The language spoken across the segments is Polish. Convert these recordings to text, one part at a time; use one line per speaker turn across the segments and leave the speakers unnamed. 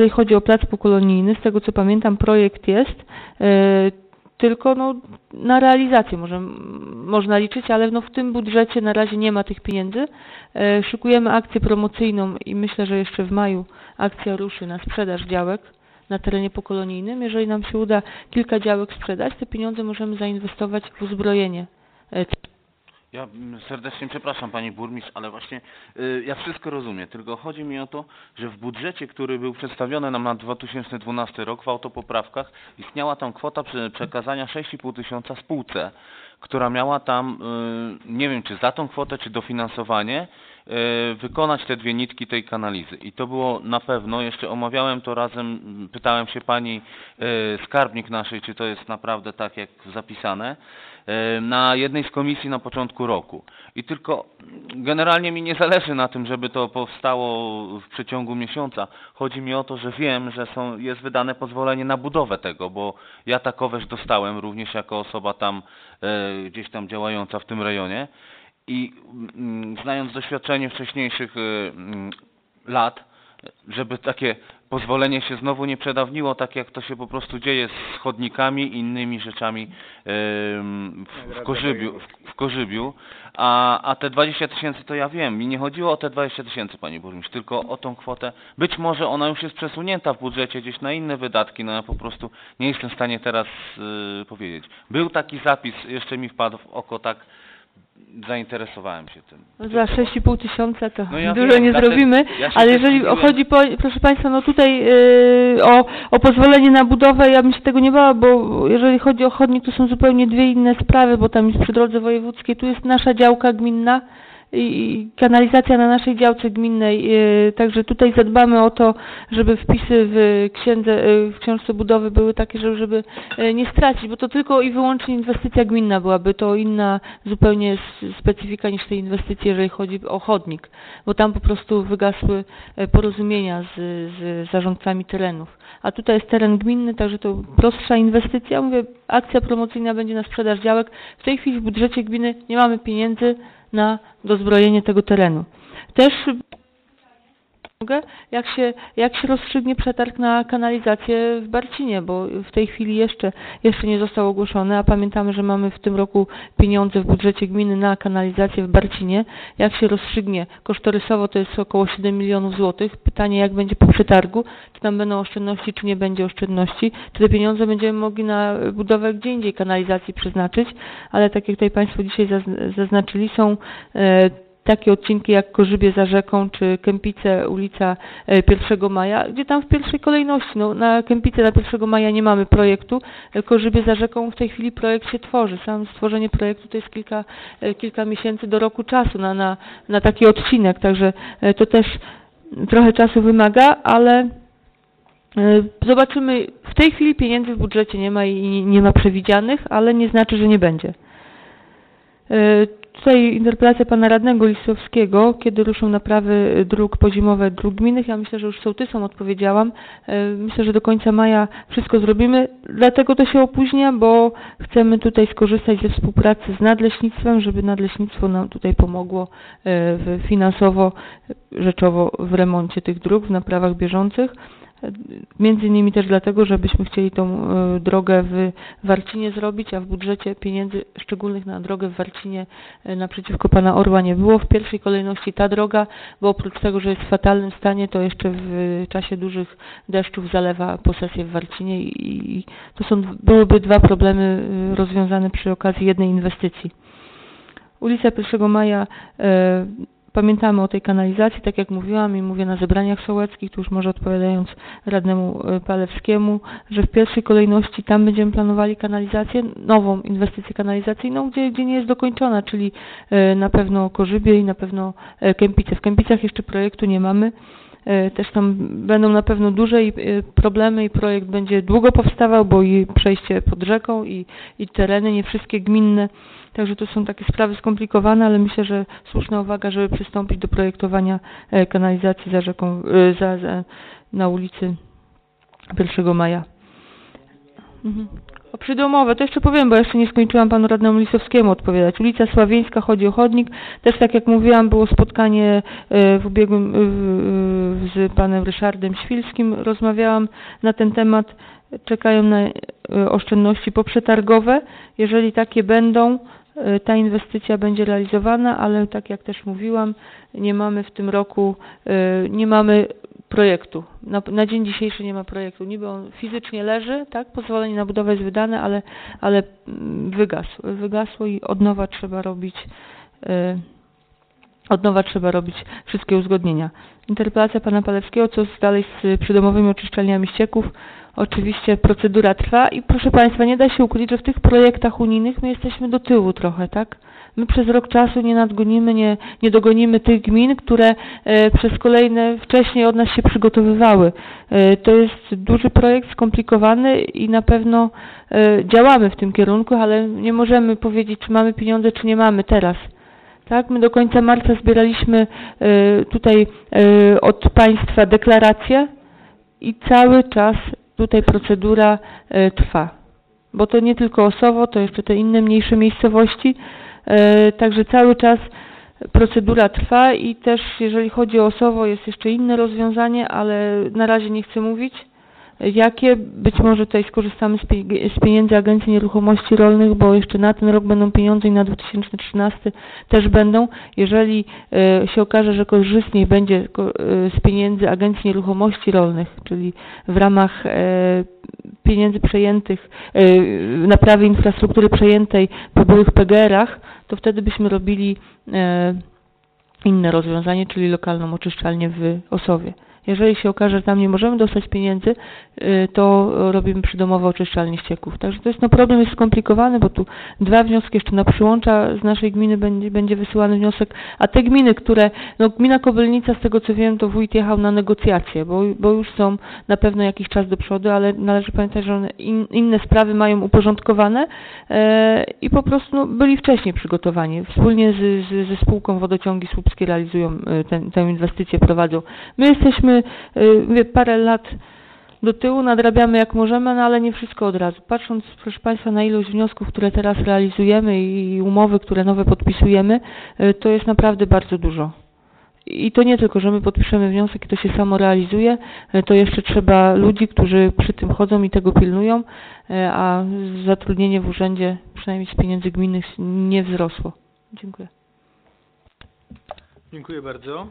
jeżeli chodzi o plac pokolonijny, z tego co pamiętam, projekt jest, e, tylko no, na realizację może, można liczyć, ale no, w tym budżecie na razie nie ma tych pieniędzy. E, Szykujemy akcję promocyjną i myślę, że jeszcze w maju akcja ruszy na sprzedaż działek na terenie pokolonijnym. Jeżeli nam się uda kilka działek sprzedać, te pieniądze możemy zainwestować w uzbrojenie
Ja mm, serdecznie przepraszam Pani Burmistrz, ale właśnie y, ja wszystko rozumiem, tylko chodzi mi o to, że w budżecie, który był przedstawiony nam na 2012 rok w autopoprawkach istniała tam kwota prze- przekazania 6,5 tysiąca spółce, która miała tam, y, nie wiem czy za tą kwotę, czy dofinansowanie, wykonać te dwie nitki tej kanalizy. I to było na pewno, jeszcze omawiałem to razem, pytałem się Pani y, skarbnik naszej, czy to jest naprawdę tak jak zapisane, e, na jednej z komisji na początku roku. I tylko generalnie mi nie zależy na tym, żeby to powstało w przeciągu miesiąca. Chodzi mi o to, że wiem, że są, jest wydane pozwolenie na budowę tego, bo ja takoweż dostałem również jako osoba tam e, gdzieś tam działająca w tym rejonie. I mm, znając doświadczenie wcześniejszych e, mm, lat, żeby takie pozwolenie się znowu nie przedawniło, tak jak to się po prostu dzieje z chodnikami i innymi rzeczami w, Korzybiu, w, w Korzybiu, a, a te 20 tysięcy to ja wiem, mi nie chodziło o te 20 tysięcy Pani Burmistrz, tylko o tą kwotę, być może ona już jest przesunięta w budżecie gdzieś na inne wydatki, no ja po prostu nie jestem w stanie teraz y, powiedzieć. Był taki zapis, jeszcze mi wpadł w oko tak, zainteresowałem się tym.
No za 6,5 tysiąca to
No ja
dużo
wiem,
nie
dlatego-
zrobimy,
ja
ale jeżeli chodzi, po, proszę Państwa, no tutaj yy, o, o pozwolenie na budowę, ja bym się tego nie bała, bo jeżeli chodzi o chodnik, to są zupełnie dwie inne sprawy, bo tam jest przy drodze wojewódzkiej, tu jest nasza działka gminna i, kanalizacja na naszej działce gminnej, yy, także tutaj zadbamy o to, żeby wpisy w księdze, yy, w książce budowy były takie, żeby, yy, nie stracić, bo to tylko i wyłącznie inwestycja gminna byłaby, to inna zupełnie specyfika niż te inwestycje, jeżeli chodzi o chodnik, bo tam po prostu wygasły porozumienia z, z zarządcami terenów. A tutaj jest teren gminny, także to prostsza inwestycja. Mówię, akcja promocyjna będzie na sprzedaż działek. W tej chwili w budżecie gminy nie mamy pieniędzy na dozbrojenie tego terenu. Też jak się, jak się rozstrzygnie przetarg na kanalizację w Barcinie, bo w tej chwili jeszcze, jeszcze nie został ogłoszony, a pamiętamy, że mamy w tym roku pieniądze w budżecie gminy na kanalizację w Barcinie. Jak się rozstrzygnie? Kosztorysowo, to jest około 7 milionów złotych. Pytanie, jak będzie po przetargu, czy tam będą oszczędności, czy nie będzie oszczędności, czy te pieniądze będziemy mogli na budowę gdzie indziej kanalizacji przeznaczyć, ale tak jak tutaj Państwo dzisiaj zazn- zaznaczyli, są e, takie odcinki jak Korzybie za rzeką, czy Kępice, ulica e, 1 Maja, gdzie tam w pierwszej kolejności, no na Kępice na 1 Maja nie mamy projektu, e, Korzybie za rzeką w tej chwili projekt się tworzy. Sam stworzenie projektu to jest kilka, e, kilka miesięcy do roku czasu na, na, na taki odcinek, także e, to też trochę czasu wymaga, ale e, zobaczymy, w tej chwili pieniędzy w budżecie nie ma i nie ma przewidzianych, ale nie znaczy, że nie będzie. Tutaj interpelacja pana radnego Lisowskiego, kiedy ruszą naprawy dróg pozimowe dróg gminnych. Ja myślę, że już sołtysom odpowiedziałam. E, Myślę, że do końca maja wszystko zrobimy. Dlatego to się opóźnia, bo chcemy tutaj skorzystać ze współpracy z nadleśnictwem, żeby nadleśnictwo nam tutaj pomogło e, finansowo, rzeczowo w remoncie tych dróg, w naprawach bieżących. Między innymi też dlatego, żebyśmy chcieli tą e, drogę w Warcinie zrobić, a w budżecie pieniędzy szczególnych na drogę w Warcinie e, naprzeciwko pana Orła nie było. W pierwszej kolejności ta droga, bo oprócz tego, że jest w fatalnym stanie, to jeszcze w czasie dużych deszczów zalewa posesję w Warcinie i, to są, byłyby dwa problemy e, rozwiązane przy okazji jednej inwestycji. Ulica 1 Maja, pamiętamy o tej kanalizacji, tak jak mówiłam i mówię na zebraniach sołeckich, tu już może odpowiadając radnemu e, Palewskiemu, że w pierwszej kolejności tam będziemy planowali kanalizację, nową inwestycję kanalizacyjną, gdzie, gdzie nie jest dokończona, czyli e, na pewno Korzybie i na pewno e, Kępice. W Kępicach jeszcze projektu nie mamy. E, Też tam będą na pewno duże e, problemy i projekt będzie długo powstawał, bo i przejście pod rzeką i, i tereny, nie wszystkie gminne. Także to są takie sprawy skomplikowane, ale myślę, że słuszna uwaga, żeby przystąpić do projektowania e, kanalizacji za rzeką, za, za, na ulicy 1 Maja. Mhm. Przydomowe, to jeszcze powiem, bo jeszcze nie skończyłam panu radnemu Lisowskiemu odpowiadać. Ulica Sławieńska, chodzi o chodnik. Też tak jak mówiłam, było spotkanie e, w ubiegłym, z panem Ryszardem Świlskim. Rozmawiałam na ten temat. Czekają na e, oszczędności poprzetargowe. Jeżeli takie będą, e, ta inwestycja będzie realizowana, ale tak jak też mówiłam, nie mamy w tym roku, nie mamy projektu. Na, na dzień dzisiejszy nie ma projektu. Niby on fizycznie leży, tak? Pozwolenie na budowę jest wydane, ale, ale mm, wygasło, wygasło i od nowa trzeba robić e, od nowa trzeba robić wszystkie uzgodnienia. Interpelacja pana Palewskiego, co dalej z przydomowymi oczyszczalniami ścieków. Oczywiście procedura trwa i proszę Państwa, nie da się ukryć, że w tych projektach unijnych my jesteśmy do tyłu trochę, tak? My przez rok czasu nie nadgonimy, nie, nie dogonimy tych gmin, które e, przez kolejne wcześniej od nas się przygotowywały. E, to jest duży projekt, skomplikowany i na pewno e, działamy w tym kierunku, ale nie możemy powiedzieć, czy mamy pieniądze, czy nie mamy teraz. Tak, my do końca marca zbieraliśmy tutaj od państwa deklaracje i cały czas tutaj procedura trwa. Bo to nie tylko Osowo, to jeszcze te inne mniejsze miejscowości. E, Także cały czas procedura trwa i też jeżeli chodzi o Osowo jest jeszcze inne rozwiązanie, ale na razie nie chcę mówić. Jakie? Być może tutaj skorzystamy z pie- z pieniędzy Agencji Nieruchomości Rolnych, bo jeszcze na ten rok będą pieniądze i na 2013 też będą. Jeżeli e, się okaże, że korzystniej będzie e, z pieniędzy Agencji Nieruchomości Rolnych, czyli w ramach pieniędzy przejętych, naprawy infrastruktury przejętej po byłych PGR-ach, to wtedy byśmy robili e, inne rozwiązanie, czyli lokalną oczyszczalnię w Osowie. Jeżeli się okaże, że tam nie możemy dostać pieniędzy, y, to robimy przydomowe oczyszczalnie ścieków. Także to jest, no problem jest skomplikowany, bo tu dwa wnioski jeszcze na przyłącza z naszej gminy będzie, będzie wysyłany wniosek, a te gminy, które, no gmina Kobylnica z tego co wiem, to wójt jechał na negocjacje, bo, bo już są na pewno jakiś czas do przodu, ale należy pamiętać, że in, inne sprawy mają uporządkowane e, i po prostu no, byli wcześniej przygotowani. Wspólnie z, z, ze spółką Wodociągi Słupskie realizują e, tę inwestycję, prowadzą. My jesteśmy y, mówię, parę lat do tyłu, nadrabiamy jak możemy, no ale nie wszystko od razu. Patrząc, proszę Państwa, na ilość wniosków, które teraz realizujemy i umowy, które nowe podpisujemy, y, to jest naprawdę bardzo dużo. I to nie tylko, że my podpiszemy wniosek i to się samo realizuje, y, to jeszcze trzeba ludzi, którzy przy tym chodzą i tego pilnują, y, a zatrudnienie w urzędzie, przynajmniej z pieniędzy gminnych, nie wzrosło. Dziękuję.
Dziękuję bardzo.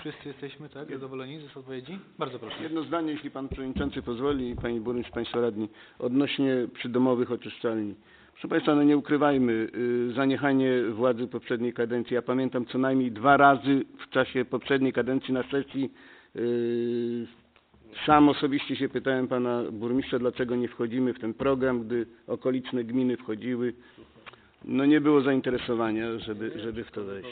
Wszyscy jesteśmy, tak, zadowoleni z odpowiedzi? Bardzo proszę.
Jedno zdanie, jeśli pan przewodniczący pozwoli, pani burmistrz, państwo radni, odnośnie przydomowych oczyszczalni. Proszę państwa, no nie ukrywajmy, y, zaniechanie władzy poprzedniej kadencji. Ja pamiętam co najmniej dwa razy w czasie poprzedniej kadencji na sesji y, sam osobiście się pytałem pana burmistrza, dlaczego nie wchodzimy w ten program, gdy okoliczne gminy wchodziły. No nie było zainteresowania, żeby, żeby w to wejść.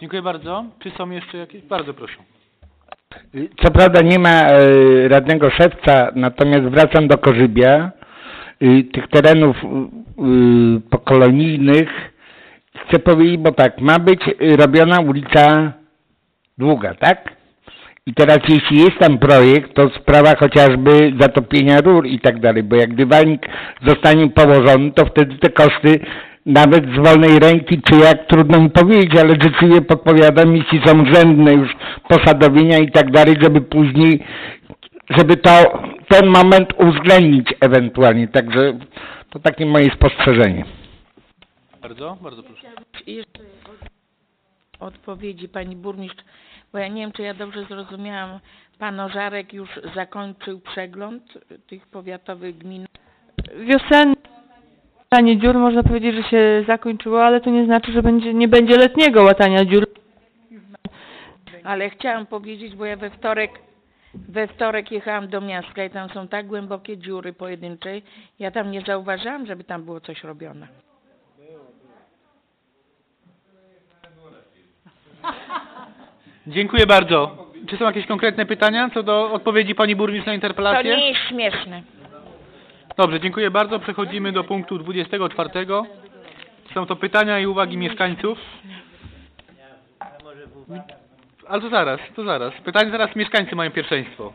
Dziękuję bardzo. Czy są jeszcze jakieś? Bardzo proszę.
Co prawda nie ma e, radnego szewca, natomiast wracam do Korzybia, y, tych terenów y, y, pokolonijnych. Chcę powiedzieć, bo tak, ma być y, robiona ulica długa, tak? I teraz jeśli jest tam projekt, to sprawa chociażby zatopienia rur i tak dalej, bo jak dywalnik zostanie położony, to wtedy te koszty nawet z wolnej ręki, czy jak trudno mi powiedzieć, ale życzliwie podpowiadam, jeśli są rzędne już posadowienia i tak dalej, żeby później, żeby to, ten moment uwzględnić ewentualnie. Także to takie moje spostrzeżenie.
Bardzo, bardzo proszę.
odpowiedzi pani burmistrz, bo ja nie wiem, czy ja dobrze zrozumiałam. Pan Ożarek już zakończył przegląd tych powiatowych gmin.
wiosenne łatanie dziur można powiedzieć, że się zakończyło, ale to nie znaczy, że będzie, nie będzie letniego łatania dziur.
Ale chciałam powiedzieć, bo ja we wtorek, we wtorek jechałam do miasta i tam są tak głębokie dziury pojedyncze. Ja tam nie zauważyłam, żeby tam było coś robione.
Dziękuję bardzo. Czy są jakieś konkretne pytania co do odpowiedzi pani burmistrz na
To
interpelację?
nie jest śmieszne.
Dobrze, dziękuję bardzo. Przechodzimy do punktu 24. Są to pytania i uwagi mieszkańców. Ale to zaraz, to zaraz. Pytania zaraz mieszkańcy mają pierwszeństwo.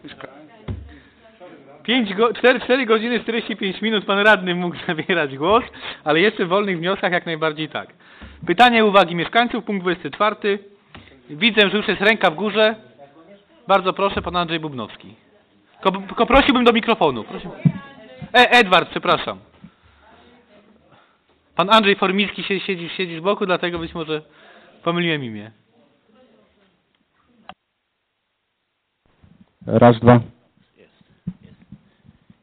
5 go, 4, 4 godziny 45 minut pan radny mógł zabierać głos, ale jeszcze w wolnych wnioskach jak najbardziej tak. Pytania i uwagi mieszkańców, punkt 24. Widzę, że już jest ręka w górze. Bardzo proszę, pan Andrzej Bubnowski. Ko, ko prosiłbym do mikrofonu. Proszę. E, Edward, przepraszam. Pan Andrzej Formicki się, siedzi, siedzi z boku, dlatego być może pomyliłem imię.
Raz, dwa.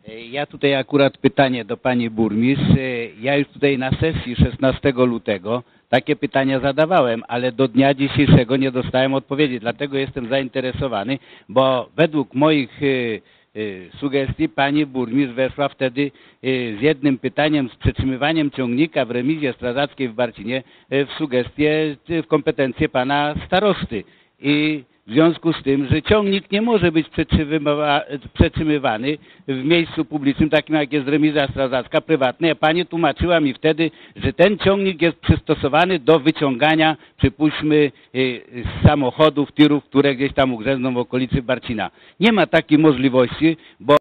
E, Ja tutaj akurat pytanie do pani burmistrz. E, Ja już tutaj na sesji 16 lutego takie pytania zadawałem, ale do dnia dzisiejszego nie dostałem odpowiedzi. Dlatego jestem zainteresowany, bo według moich e, sugestii pani burmistrz weszła wtedy e, z jednym pytaniem, z przetrzymywaniem ciągnika w remizie strażackiej w Barcinie e, w sugestie, e, w kompetencje pana starosty. I w związku z tym, że ciągnik nie może być przetrzymywa- przetrzymywany w miejscu publicznym, takim jak jest remiza strażacka prywatna. Pani tłumaczyła mi wtedy, że ten ciągnik jest przystosowany do wyciągania, przypuśćmy, y, samochodów, tirów, które gdzieś tam ugrzęzną w okolicy Barcina. Nie ma takiej możliwości, bo